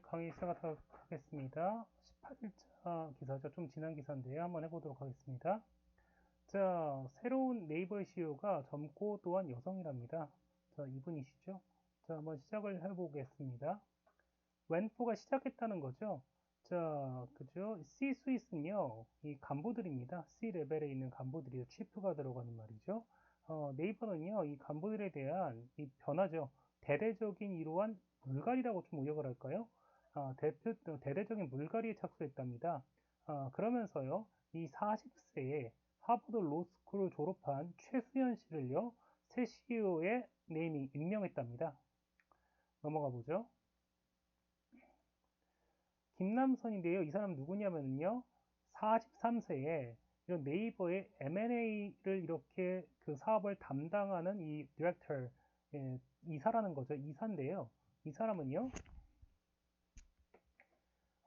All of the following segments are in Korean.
강의 시작하도록 하겠습니다. 18일차 기사죠. 좀 지난 기사인데요. 한번 해보도록 하겠습니다. 자, 새로운 네이버 SEO가 젊고 또한 여성이랍니다. 자, 이분이시죠? 자, 한번 시작을 해보겠습니다. 웬포가 시작했다는 거죠. 자, 그죠? C 스윗은요, 이 간부들입니다. C 레벨에 있는 간부들이 치프가 들어가는 말이죠. 어, 네이버는요, 이 간부들에 대한 이 변화죠. 대대적인 이러한 물갈이라고 좀 의역을 할까요? 아, 대표, 대대적인 물갈이에 착수했답니다. 아, 그러면서요, 이 40세에 하버드 로스쿨을 졸업한 최수연 씨를요, 새 CEO의 네이밍, 임명했답니다. 넘어가 보죠. 김남선인데요. 이 사람 누구냐면요. 43세에 이런 네이버의 M&A를 이렇게 그 사업을 담당하는 이 디렉터, 예, 이사라는 거죠. 이사인데요. 이 사람은요.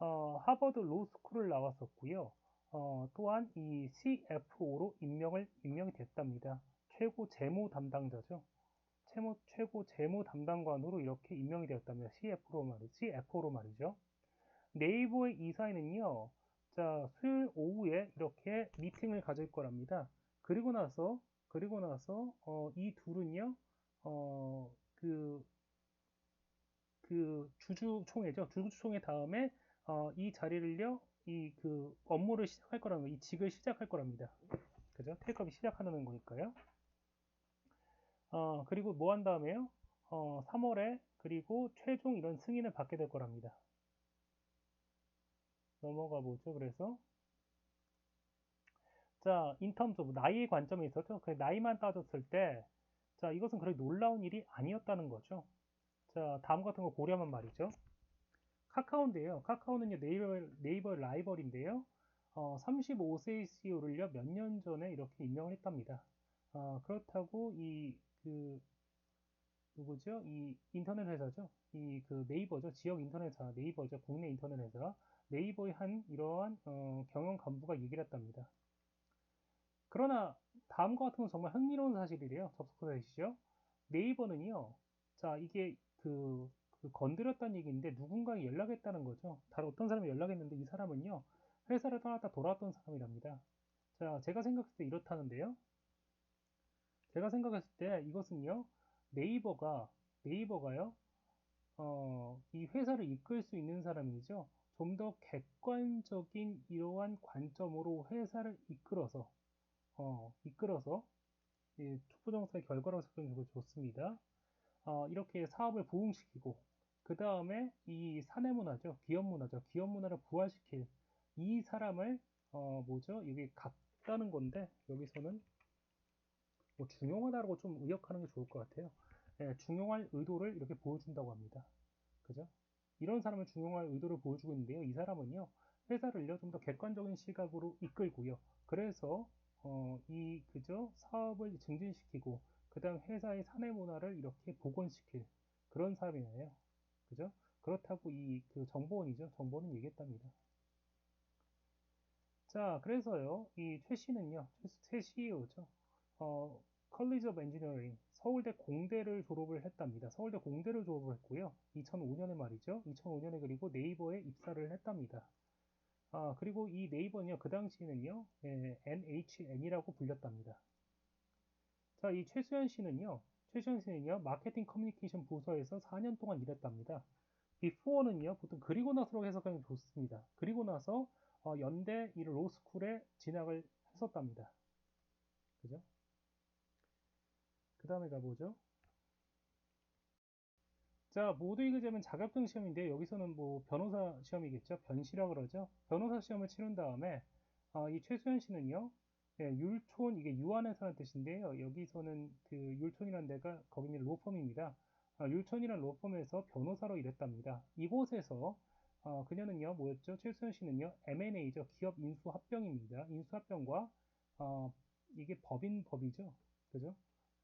어, 하버드 로스쿨을 나왔었고요. 어, 또한 이 CFO로 임명을 임명이 됐답니다. 최고 재무 담당자죠. 최고, 최고 재무 담당관으로 이렇게 임명이 되었답니다. CF로 말이, CFO로 말이죠. 네이버의 이사회는요, 자, 수요일 오후에 이렇게 미팅을 가질 거랍니다. 그리고 나서, 그리고 나서, 어, 이 둘은요, 어, 그, 그 주주총회죠. 주주총회 다음에, 어, 이 자리를요, 이 그 업무를 시작할 거라는 거, 이 직을 시작할 거랍니다. 그죠? 테이크업이 시작하는 거니까요. 어, 그리고 뭐 한 다음에요? 어, 3월에 그리고 최종 이런 승인을 받게 될 거랍니다. 넘어가 보죠. 그래서 자, 인텀 오브 나이의 관점에 있었죠. 그 나이만 따졌을 때, 자, 이것은 그렇게 놀라운 일이 아니었다는 거죠. 자, 다음 같은 거 고려하면 말이죠. 카카오인데요. 카카오는요, 네이버, 네이버 라이벌인데요. 어, 35세의 CEO를요, 몇 년 전에 이렇게 임명을 했답니다. 어, 그렇다고 이, 그, 누구죠? 이 인터넷 회사죠. 이 그 네이버죠. 지역 인터넷 회사, 네이버죠. 국내 인터넷 회사. 네이버의 한 이러한 어, 경영 간부가 얘기를 했답니다. 그러나 다음과 같은 건 정말 흥미로운 사실이래요. 접속사 사실이죠. 네이버는요. 자 이게 그, 그 건드렸다는 얘기인데 누군가에 연락했다는 거죠. 다른 어떤 사람이 연락했는데 이 사람은요. 회사를 떠났다 돌아왔던 사람이랍니다. 자 제가 생각했을 때 이렇다는데요. 제가 생각했을 때 이것은요. 네이버가 네이버가요. 어, 이 회사를 이끌 수 있는 사람이죠. 좀 더 객관적인 이러한 관점으로 회사를 이끌어서 어, 이끌어서 촉부정사의 결과라고 설명해 좋습니다. 어, 이렇게 사업을 부흥시키고 그 다음에 이 사내 문화죠, 기업 문화죠, 기업 문화를 부활시킬 이 사람을 어, 뭐죠? 이게 같다는 건데 여기서는 뭐 중용하다라고 좀 의역하는 게 좋을 것 같아요. 예, 중용할 의도를 이렇게 보여준다고 합니다. 그죠? 이런 사람을 중용할 의도를 보여주고 있는데요. 이 사람은요, 회사를요, 좀 더 객관적인 시각으로 이끌고요. 그래서, 어, 이, 그죠? 사업을 증진시키고, 그 다음 회사의 사내 문화를 이렇게 복원시킬 그런 사람이에요. 그죠? 그렇다고 이, 그 정보원이죠. 정보는 얘기했답니다. 자, 그래서요, 이 최 씨는요, 최 CEO죠. 어, 컬리지 오브 엔지니어링 서울대 공대를 졸업을 했답니다. 서울대 공대를 졸업을 했고요. 2005년에 말이죠. 2005년에 그리고 네이버에 입사를 했답니다. 아, 그리고 이 네이버는요. 그 당시에는요. 예, NHN이라고 불렸답니다. 자, 이 최수현 씨는요. 최수현 씨는요. 마케팅 커뮤니케이션 부서에서 4년 동안 일했답니다. before는요. 보통 그리고 나서로 해석하는 게 좋습니다. 그리고 나서 어, 연대 이 로스쿨에 진학을 했었답니다. 그죠? 그 다음에 가보죠. 자, 모두 읽으자면 자격증 시험인데 여기서는 뭐 변호사 시험이겠죠. 변시라 그러죠. 변호사 시험을 치른 다음에 어, 이 최수현 씨는요. 예, 율촌 이게 유한에서는 뜻인데요. 여기서는 그 율촌이라는 데가 거기는 로펌입니다. 아, 율촌이라는 로펌에서 변호사로 일했답니다. 이곳에서 어, 그녀는요 뭐였죠? 최수현 씨는요 M&A죠. 기업 인수 합병입니다. 인수 합병과 어, 이게 법인 법이죠. 그죠?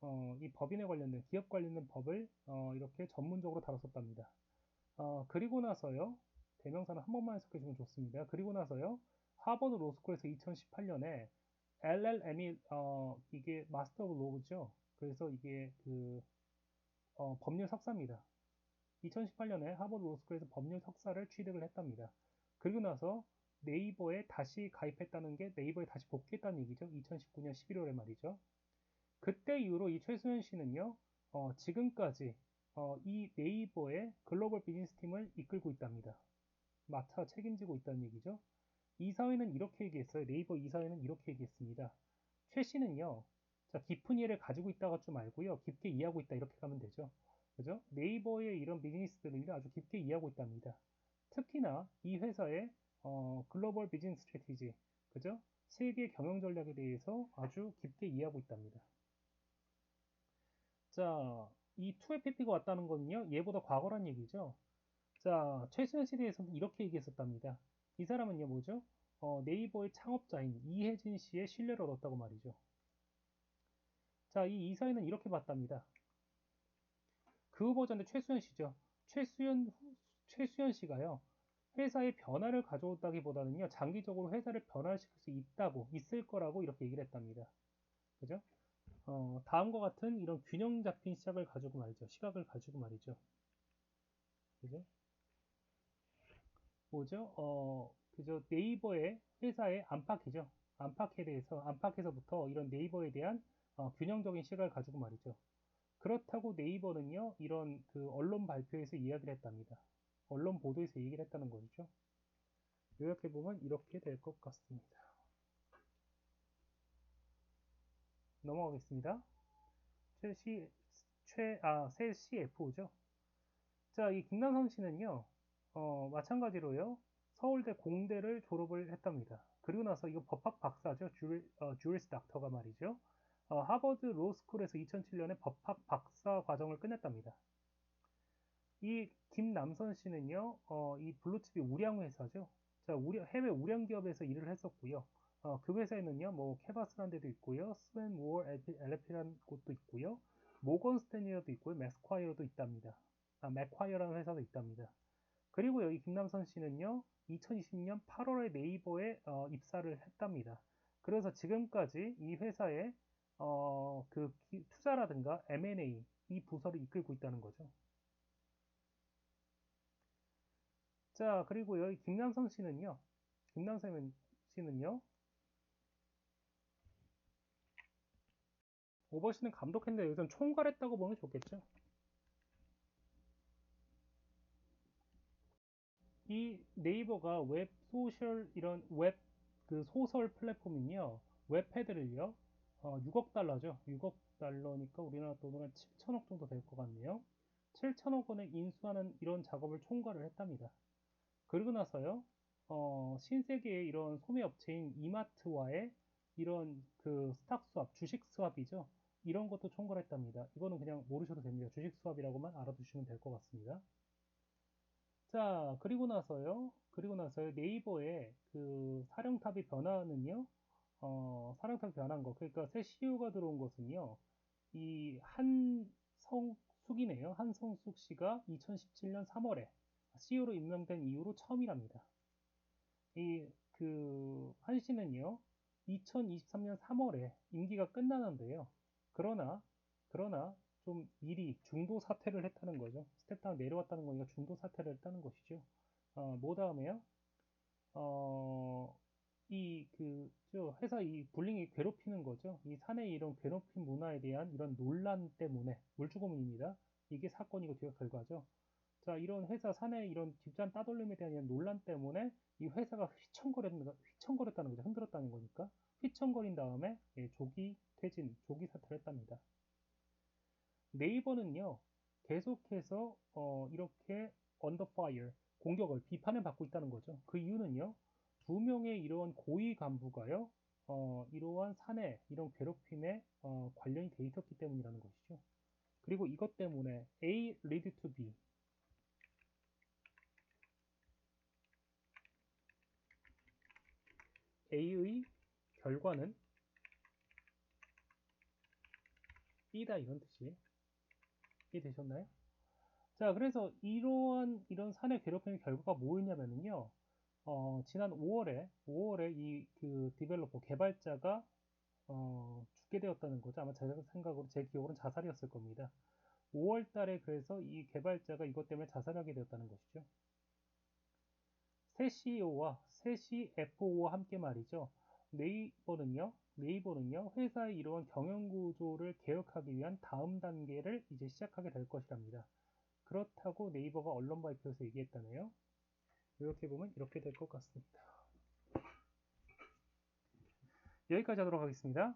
어, 이 법인에 관련된 기업 관련된 법을 어, 이렇게 전문적으로 다뤘었답니다. 어, 그리고 나서요 대명사는 한 번만 해석해 주면 좋습니다. 그리고 나서요 하버드 로스쿨에서 2018년에 LLM이 어, 이게 마스터 오브 로우죠. 그래서 이게 그 어, 법률 석사입니다. 2018년에 하버드 로스쿨에서 법률 석사를 취득을 했답니다. 그리고 나서 네이버에 다시 가입했다는 게 네이버에 다시 복귀했다는 얘기죠. 2019년 11월에 말이죠. 그때 이후로 이 최수현 씨는요, 어, 지금까지 어, 이 네이버의 글로벌 비즈니스 팀을 이끌고 있답니다. 맡아 책임지고 있다는 얘기죠. 이사회는 이렇게 얘기했어요. 네이버 이사회는 이렇게 얘기했습니다. 최 씨는요, 자, 깊은 이해를 가지고 있다가 좀 알고요. 깊게 이해하고 있다. 이렇게 가면 되죠. 그죠? 네이버의 이런 비즈니스들을 아주 깊게 이해하고 있답니다. 특히나 이 회사의 어, 글로벌 비즈니스 스트래티지, 그죠? 세계 경영 전략에 대해서 아주 깊게 이해하고 있답니다. 자, 이 2FP가 왔다는 거는요, 얘보다 과거란 얘기죠. 자, 최수현 씨에 대해서는 이렇게 얘기했었답니다. 이 사람은요, 뭐죠? 어, 네이버의 창업자인 이혜진 씨의 신뢰를 얻었다고 말이죠. 자, 이 이사회는 이렇게 봤답니다. 그 후보자인데 최수현 씨죠. 최수현, 최수현 씨가요, 회사의 변화를 가져온다기보다는요, 장기적으로 회사를 변화시킬 수 있다고, 있을 거라고 이렇게 얘기를 했답니다. 그죠? 어, 다음과 같은 이런 균형 잡힌 시작을 가지고 말이죠. 시각을 가지고 말이죠. 그죠? 뭐죠? 어, 그죠? 네이버의 회사의 안팎이죠. 안팎에 대해서, 안팎에서부터 이런 네이버에 대한 어, 균형적인 시각을 가지고 말이죠. 그렇다고 네이버는요, 이런 그 언론 발표에서 이야기를 했답니다. 언론 보도에서 얘기를 했다는 거죠. 요약해보면 이렇게 될 것 같습니다. 넘어가겠습니다. 최시, 최, 아, 새 CFO죠. 자, 이 김남선 씨는요, 어, 마찬가지로요, 서울대 공대를 졸업을 했답니다. 그리고 나서 이거 법학 박사죠. 주, 어, 주리스 닥터가 말이죠. 어, 하버드 로스쿨에서 2007년에 법학 박사 과정을 끝냈답니다. 이 김남선 씨는요, 어, 이 블루칩이 우량 회사죠. 자, 우량, 해외 우량 기업에서 일을 했었고요. 어, 그 회사에는요, 뭐, 케바스라는 데도 있고요, 스웬 모어 엘레피라는 곳도 있고요, 모건 스탠리어도 있고요, 맥스콰이어도 있답니다. 아, 맥콰이어라는 회사도 있답니다. 그리고 여기 김남선 씨는요, 2020년 8월에 네이버에 어, 입사를 했답니다. 그래서 지금까지 이 회사의 어, 그 기, 투자라든가 M&A 이 부서를 이끌고 있다는 거죠. 자, 그리고 여기 김남성 씨는요. 김남성 씨는요. 오버시는 감독했는데 여기선 총괄했다고 보면 좋겠죠. 이 네이버가 웹 소셜 이런 웹 그 소설 플랫폼은요. 웹패드를요. 어, 6억 달러죠. 6억 달러니까 우리나라 돈으로 한 7천억 정도 될 것 같네요. 7천억 원에 인수하는 이런 작업을 총괄을 했답니다. 그리고 나서요, 어, 신세계의 이런 소매업체인 이마트와의 이런 그 스탁 수합, 주식 수합이죠. 이런 것도 총괄했답니다. 이거는 그냥 모르셔도 됩니다. 주식 수합이라고만 알아두시면 될 것 같습니다. 자, 그리고 나서요, 그리고 나서요, 네이버의 그 사령탑이 변화는요, 어, 사령탑이 변한 거. 그러니까 새 CEO가 들어온 것은요, 이 한성숙이네요. 한성숙 씨가 2017년 3월에 CEO로 임명된 이후로 처음이랍니다. 이, 그, 한 씨는요, 2023년 3월에 임기가 끝나는데요. 그러나, 그러나, 좀 미리 중도 사퇴를 했다는 거죠. 스텝다운 내려왔다는 거니까 중도 사퇴를 했다는 것이죠. 어, 뭐 다음에요? 어, 이, 그, 저, 회사 이 불링이 괴롭히는 거죠. 이 사내 이런 괴롭힘 문화에 대한 이런 논란 때문에, 물주고문입니다. 이게 사건이고 뒤가 결과죠. 자, 이런 회사 사내 이런 뒷잔 따돌림에 대한 이런 논란 때문에 이 회사가 휘청거렸는, 휘청거렸다는 거죠. 흔들었다는 거니까. 휘청거린 다음에 예, 조기 퇴진, 조기 사퇴를 했답니다. 네이버는요, 계속해서 어, 이렇게 언더 파이어, 공격을, 비판을 받고 있다는 거죠. 그 이유는요, 두 명의 이러한 고위 간부가요, 어, 이러한 사내, 이런 괴롭힘에 어, 관련이 돼 있었기 때문이라는 것이죠. 그리고 이것 때문에 A lead to B, A의 결과는 B다 이런 뜻이 이해 되셨나요? 자 그래서 이러한 이런 사내 괴롭힘의 결과가 뭐였냐면요 어, 지난 5월에 5월에 이 그 디벨로퍼 개발자가 어, 죽게 되었다는 거죠 아마 제 생각으로 제 기억으로는 자살이었을 겁니다 5월 달에 그래서 이 개발자가 이것 때문에 자살하게 되었다는 것이죠. 새 CEO와 새 CFO와 함께 말이죠. 네이버는요, 네이버는요, 회사의 이러한 경영 구조를 개혁하기 위한 다음 단계를 이제 시작하게 될 것이랍니다. 그렇다고 네이버가 언론 발표에서 얘기했다네요. 이렇게 보면 이렇게 될 것 같습니다. 여기까지 하도록 하겠습니다.